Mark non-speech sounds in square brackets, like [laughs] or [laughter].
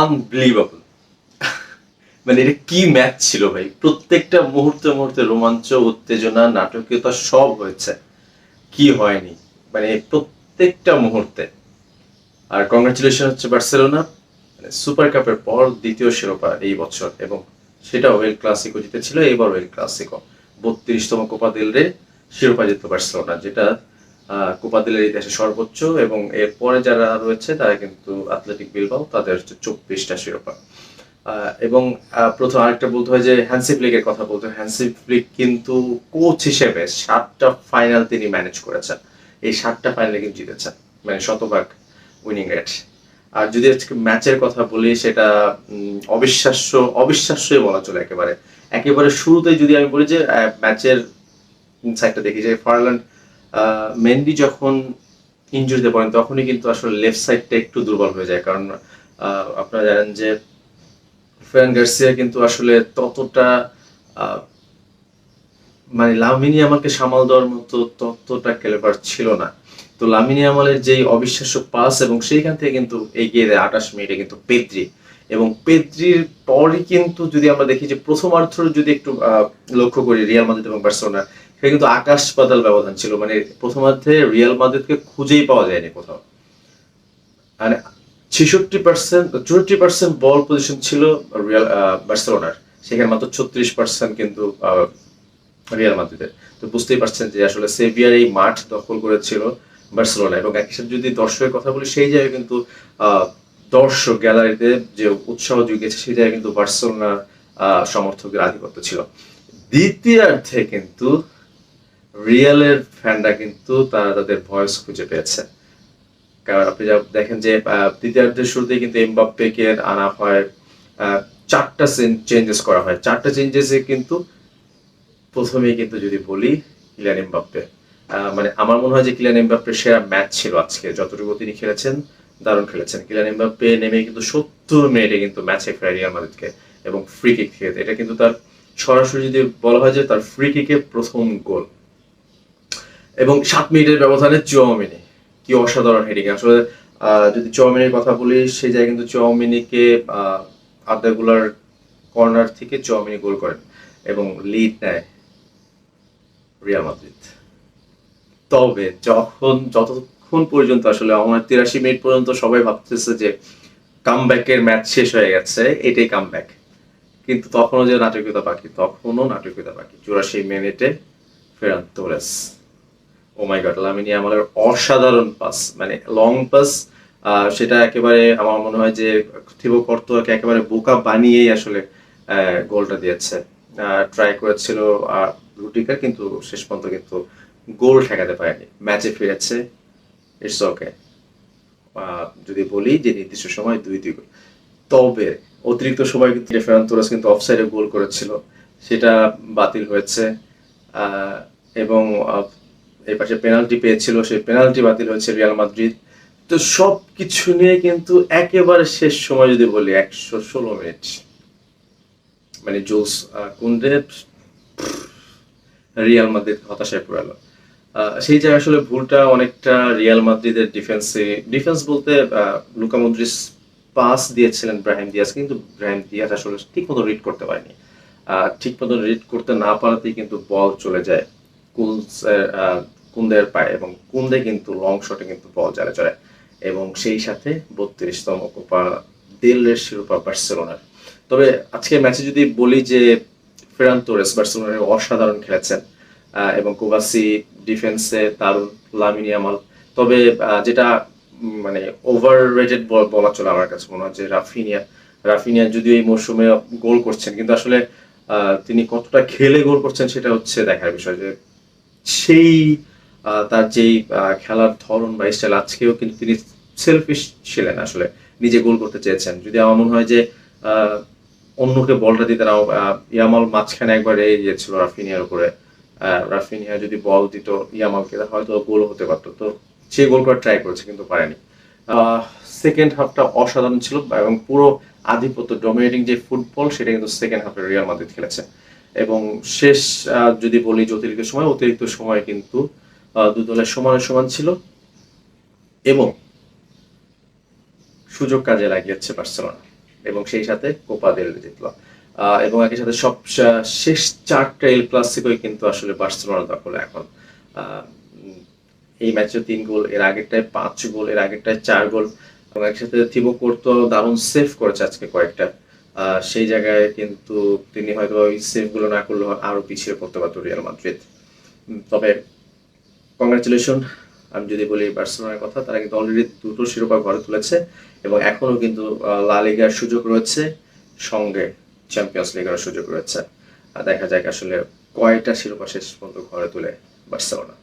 Unbelievable [laughs] মানে এটা কি ম্যাচ ছিল ভাই? প্রত্যেকটা মুহূর্তে মুহূর্তে রোমাঞ্চ, উত্তেজনা, নাটকীয়তা সব হয়েছে। কি হয়নি? মানে প্রত্যেকটা মুহূর্তে। আর কংগ্রাচুলেশন হচ্ছে বার্সেলোনা। মানে সুপার কাপের পর দ্বিতীয় শিরোপা এই বছর এবং সেটা ওয়েল ক্লাসিকো জিতেছিল, এবার ওয়েল ক্লাসিকো বত্রিশতম কোপা দিল রে শিরোপা জিতল বার্সেলোনা, যেটা কোপা দিলের ইতিহাসে সর্বোচ্চ এবং এরপরে যারা রয়েছে, তারা কিন্তু অ্যাথলেটিক বিলবাও তাদের হচ্ছে চব্বিশটা শিরোপা। এবং প্রথম আরেকটা বলতে হয় যে হ্যান্সি ফ্লিকের কথা বলতে হয়। হ্যান্সি ফ্লিক কিন্তু কোচ হিসেবে সাতটা ফাইনাল তিনি ম্যানেজ করেছেন। এই সাতটা ফাইনালে কিন্তু জিতেছেন। মানে শতভাগ উইনিং রেট আর যদি আজকে ম্যাচের কথা বলি, সেটা অবিশ্বাস্য, অবিশ্বাস্যই বলা চলে একেবারে। একেবারে শুরুতেই যদি আমি বলি যে ম্যাচের সাইডটা দেখি যে ফারল্যান্ড মেন্ডি যখন ইঞ্জুরিতে পড়েন, তখনই কিন্তু আসলে লেফট সাইডটা একটু দুর্বল হয়ে যায়। কারণ আপনারা জানেন যে ফ্রান গার্সিয়া কিন্তু আসলে ততটা মানে লামিনী আমাকে সামাল দেওয়ার মতো ততটা ক্যালেবার ছিল না। তো লামিনী আমালের যেই অবিশ্বাস্য পাস এবং সেইখান থেকে কিন্তু এগিয়ে দেয় আঠাশ মিনিটে কিন্তু পেদ্রি এবং পেদ্রির পরই কিন্তু যদি আমরা দেখি যে প্রথমার্ধ যদি একটু লক্ষ্য করি রিয়াল মাদ্রিদ এবং বার্সেলোনা সেটা কিন্তু আকাশ পাতাল ব্যবধান ছিল মানে প্রথমার্ধে রিয়াল মাদ্রিদকে খুঁজেই পাওয়া যায়নি কোথাও। মানে ছেষট্টি পার্সেন্ট চৌষট্টি পার্সেন্ট বল পজিশন ছিল রিয়াল বার্সেলোনার। সেখানে মাত্র ছত্রিশ পার্সেন্ট কিন্তু রিয়াল মাদ্রিদের। তো বুঝতেই পারছেন যে আসলে সেভিয়ার এই মাঠ দখল করেছিল বার্সেলোনা এবং একই সাথে যদি দর্শকের কথা বলি সেই জায়গায় কিন্তু দর্শক গ্যালারিতে যে উৎসাহ জুগিয়েছে সেই জায়গায় কিন্তু বার্সেলোনার আহ, সমর্থকদের আধিপত্য ছিল। দ্বিতীয়ার্ধে কিন্তু রিয়ালের ফ্যানরা কিন্তু তারা তাদের ভয়েস খুঁজে পেয়েছে। কারণ আপনি যা দেখেন যে দ্বিতীয়ার্ধের শুরুতে কিন্তু এমবাপ্পেকে আনা হয় চারটা চেঞ্জেস করা হয়। চারটা চেঞ্জেসে কিন্তু প্রথমেই কিন্তু যদি বলি কিলিয়ান এমবাপ্পে। মানে আমার মনে হয় যে কিলিয়ান এমবাপ্পের সেরা ম্যাচ ছিল আজকে। যতটুকু তিনি খেলেছেন, দারুণ খেলেছেন। কিলিয়ান এমবাপ্পে নেমে কিন্তু সত্তর মিনিটে কিন্তু ম্যাচে ফেরায় রিয়াল মাদ্রিদকে এবং ফ্রি কিক থেকে এটা কিন্তু তার সরাসরি যদি বলা হয় যে তার ফ্রি কিকে প্রথম গোল। এবং সাত মিনিটের ব্যবধানে চুয়ামিনি। কি অসাধারণ হেডিং আসলে যদি চৌমিনির কথা বলি সেই জায়গায় কিন্তু চৌমিনিকে আর্দাগুলার কর্নার থেকে চৌমিনি গোল করেন এবং লিড নেয় রিয়াল মাদ্রিদ। তবে যখন, যতক্ষণ পর্যন্ত আসলে আমার তিরাশি মিনিট পর্যন্ত সবাই ভাবতেছে যে কামব্যাকের ম্যাচ শেষ হয়ে গেছে, এটাই কামব্যাক কিন্তু তখনও যে নাটকীয়তা বাকি, তখনও নাটকীয়তা বাকি। চুরাশি মিনিটে Ferran Torres. Oh my god Lamine আমাদের অসাধারণ পাস মানে লং পাস সেটা একেবারে আমার মনে হয় যে থিবো কর্তোয়াকে একেবারে বোকা বানিয়েই আসলে গোলটা দিয়েছে। ট্রাই করেছিল রুটিকার কিন্তু শেষ পর্যন্ত কিন্তু গোল ঠেকাতে পারেনি। ম্যাচে ফিরেছে ইটস ওকে যদি বলি যে নির্দিষ্ট সময় দুই দুই গোল। তবে অতিরিক্ত সময় কিন্তু ফেরান তোরাস কিন্তু অফসাইডে গোল করেছিল, সেটা বাতিল হয়েছে। এবং এই পাশে পেনাল্টি পেয়েছিল সেই পেনাল্টি বাতিল হয়েছে রিয়াল মাদ্রিদ তো সব কিছু নিয়ে কিন্তু একেবারে শেষ সময় যদি বলি, একশো ষোলো মিনিট। মানে জোস কুন্ডে রিয়াল মাদ্রিদ হতাশায় পড়ালো সেই জায়গায় আসলে ভুলটা অনেকটা রিয়াল মাদ্রিদের ডিফেন্সে ডিফেন্স বলতে লুকা মদ্রিস পাস দিয়েছিলেন ব্রাহিম দিয়াস কিন্তু ব্রাহিম দিয়াস আসলে ঠিক মতো রিড করতে পারেনি। ঠিক মতো রিড করতে না পারাতেই কিন্তু বল চলে যায়। কুলস কুন্দের পায়ে এবং কুন্দে কিন্তু লং শটে কিন্তু বল জালে চলে এবং সেই সাথে বত্রিশতম কোপা দেলের শিরোপা বার্সেলোনার। তবে আজকে ম্যাচে যদি বলি যে ফেরান তোরেস বার্সেলোনার অসাধারণ খেলেছেন এবং কোভাসি ডিফেন্সে দারুণ লামিনী আমাল তবে যেটা মানে ওভার রেটেড বলা চলে আমার কাছে মনে হয় যে রাফিনিয়া। রাফিনিয়া যদিও এই মৌসুমে গোল করছেন, কিন্তু আসলে তিনি কতটা খেলে গোল করছেন সেটা হচ্ছে দেখার বিষয় যে সেই তার যেই খেলার ধরন বা স্টাইল আজকেও কিন্তু তিনি সেলফিশ ছিলেন আসলে, নিজে গোল করতে চেয়েছেন। যদি আমার মনে হয় যে অন্যকে বলটা দিতে নাও ইয়ামাল মাঝখানে একবার এই গিয়েছিল রাফিনিয়ার উপরে। রাফিনিয়া যদি বল দিত ইয়ামালকে, হয়তো গোল হতে পারতো। তো সে গোল করার ট্রাই করেছে, কিন্তু পারেনি। সেকেন্ড হাফটা অসাধারণ ছিল এবং পুরো আধিপত্য ডমিনেটিং যে ফুটবল সেটা কিন্তু সেকেন্ড হাফে রিয়াল মাদ্রিদ খেলেছে। এবং শেষ যদি বলি অতিরিক্ত সময় অতিরিক্ত সময় কিন্তু দু দলের সমানে সমান ছিল এবং সুযোগ কাজে লাগিয়েছে বার্সেলোনা এবং সেই সাথে কোপা দেল জিতলো। এবং একই সাথে সব শেষ চারটা এল ক্লাসিকোই কিন্তু আসলে বার্সেলোনা দখলে এখন। এই ম্যাচে তিন গোল, এর আগেরটায় পাঁচ গোল, এর আগেরটায় চার গোল এবং একসাথে থিবো কোর্তো দারুণ সেভ করেছে আজকে কয়েকটা। সেই জায়গায় কিন্তু তিনি হয়তো ওই সেভগুলো না করলে আরও পিছিয়ে পড়তে পারতো রিয়াল মাদ্রিদ তবে কংগ্রাচুলেশন আমি যদি বলি বার্সেলোনার কথা, তারা কিন্তু অলরেডি দুটো শিরোপা ঘরে তুলেছে এবং এখনও কিন্তু লা লিগার সুযোগ রয়েছে, সঙ্গে চ্যাম্পিয়ন্স লিগের সুযোগ রয়েছে। আর দেখা যাক আসলে কয়টা শিরোপা শেষ পর্যন্ত ঘরে তুলে বার্সেলোনা